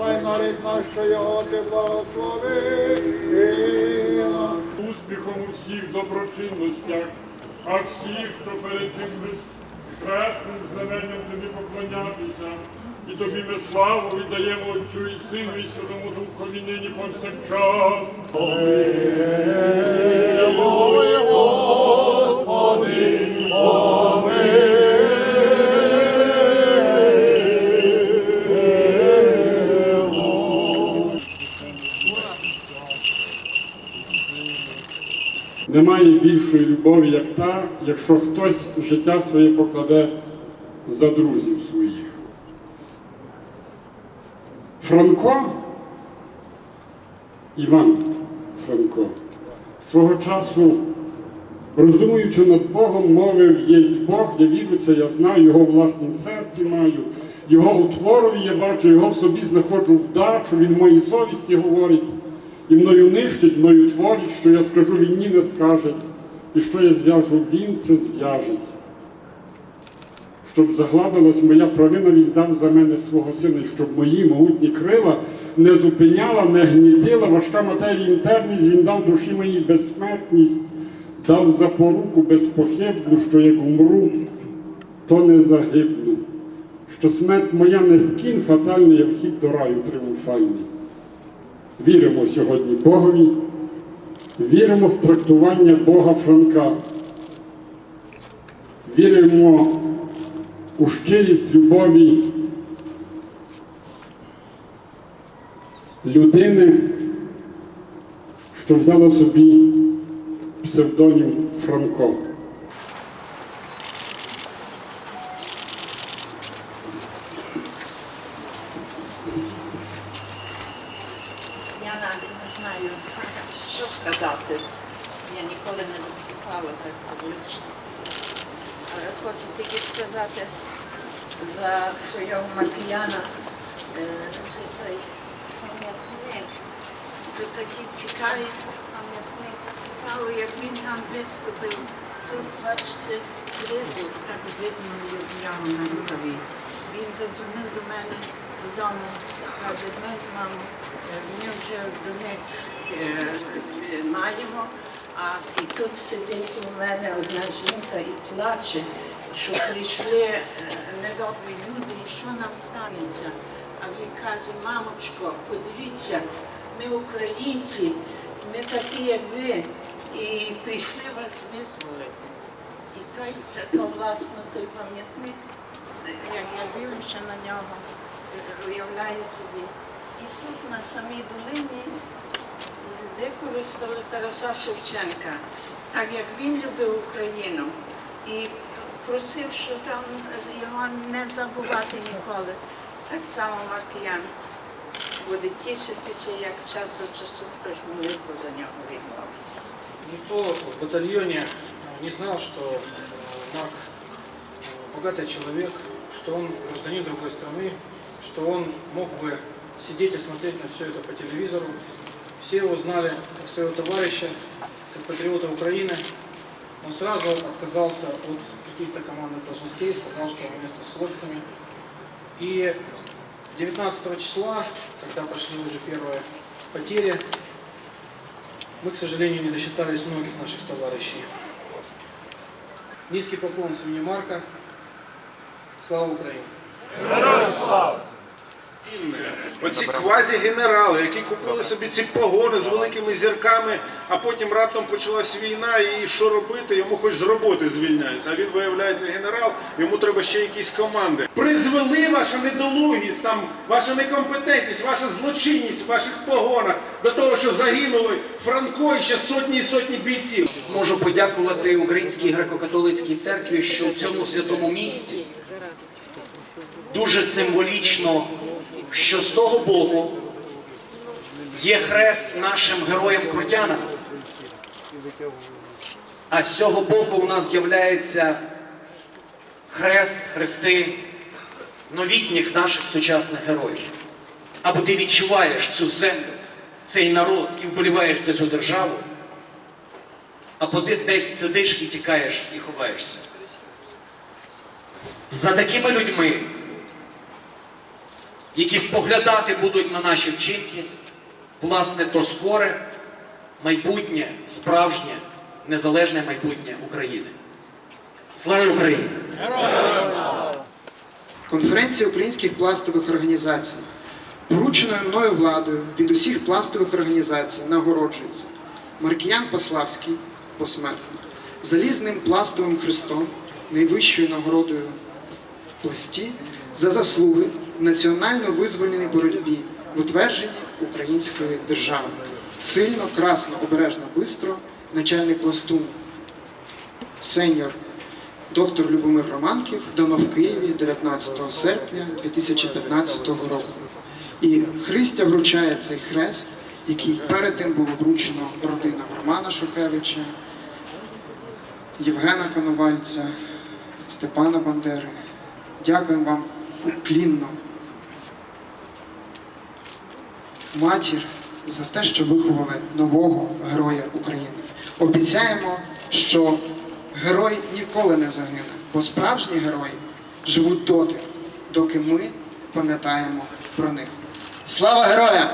спасай народ наш, що його ти благослови. успіхом у всіх доброчинностях, а всіх, що перед цим хресним знаменням тобі поклонятися. І тобі ми славу віддаємо Отцю і Сину і Святому Духові нині повсякчас. Немає більшої любові, як та, якщо хтось життя своє покладе за друзів своїх. Франко, Іван Франко, свого часу, роздумуючи над Богом, мовив, єсть Бог, я вірю, це я знаю, його в власнім серці маю, його у я бачу, його в собі знаходжу вдачу, він моїй совісті говорить, і мною нищить, мною творить, що я скажу, він ні не скаже, і що я зв'яжу, він це зв'яжить. Щоб загладилась моя провина, він дав за мене свого сина, і щоб мої могутні крила не зупиняла, не гнітила важка матерія інтерність, він дав душі моїй безсмертність, дав запоруку безпохибну, що як умру, то не загибну, що смерть моя не скін фатальний, а вхід до раю тріумфальний. Віримо сьогодні Богові, віримо в трактування Бога Франка, віримо у щирість любові людини, що взяла собі псевдонім Франко. Що сказати. Я ніколи не виступала так публічно. Але хочу тільки сказати за свого Маркіяна, е, що цей пам'ятник. Це такі цікаві пам'ятник. Цікаво, як він там виступив. Тут, бачите, ризик, так видно його на рукаві. Він задзвонив до мене додому, каже, ми з мамою, е, вже в Донецьк е, е, маємо, а і тут сидить у мене одна жінка і плаче, що прийшли е, недобрі люди, і що нам станеться. А він каже, мамочко, подивіться, ми українці, ми такі, як ви, і прийшли вас визволити. І той, то, власне, той пам'ятник, як я дивлюся на нього, уявляю собі. І тут на самій долині використали Тараса Шевченка, так як він любив Україну і просив, що там його не забувати ніколи. Так само Маркіян буде тішитися, як час до часу хтось молитву за нього відмовить. Никто в батальоне э, не знал, что э, Марк э, богатый человек, что он гражданин другой страны, что он мог бы Сидеть и смотреть на все это по телевизору. Все его знали как своего товарища, как патриота Украины. Он сразу отказался от каких-то командных должностей, сказал, что он вместе с хлопцами. И 19 числа, когда пошли уже первые потери, мы, к сожалению, не досчитались многих наших товарищей. Низкий поклон с имени Марка. Слава Украине! Оці квазі-генерали, які купили собі ці погони з великими зірками, а потім раптом почалась війна, і що робити? Йому хоч з роботи звільняється. А він виявляється генерал, йому треба ще якісь команди. Призвели ваша недолугість, там ваша некомпетентність, ваша злочинність в ваших погонах до того, що загинули Франко і ще сотні і сотні бійців. Можу подякувати Українській греко-католицькій церкві, що в цьому святому місці дуже символічно, що з того боку є хрест нашим героям-крутянам, а з цього боку у нас з'являється хрест, хрести новітніх наших сучасних героїв. Або ти відчуваєш цю землю, цей народ і вболіваєш за цю державу, або ти десь сидиш і тікаєш і ховаєшся. За такими людьми які споглядати будуть на наші вчинки, власне, то скоре майбутнє, справжнє, незалежне майбутнє України. Слава Україні! Конференція українських пластових організацій, порученою мною владою від усіх пластових організацій нагороджується Маркіян Паславський посмертно, залізним пластовим хрестом, найвищою нагородою пласті за заслуги національно-визвольній боротьбі в утвердженні української держави. Сильно, красно, обережно, бистро, начальник пластун, сеньор Доктор Любомир Романків дано в Києві 19 серпня 2015 року. І Христя вручає цей хрест, який перед тим було вручено родинам Романа Шухевича, Євгена Коновальця, Степана Бандери. Дякуємо вам уклінно. Матір за те, що виховали нового героя України. Обіцяємо, що герой ніколи не загине, бо справжні герої живуть доти, доки ми пам'ятаємо про них. Слава героям!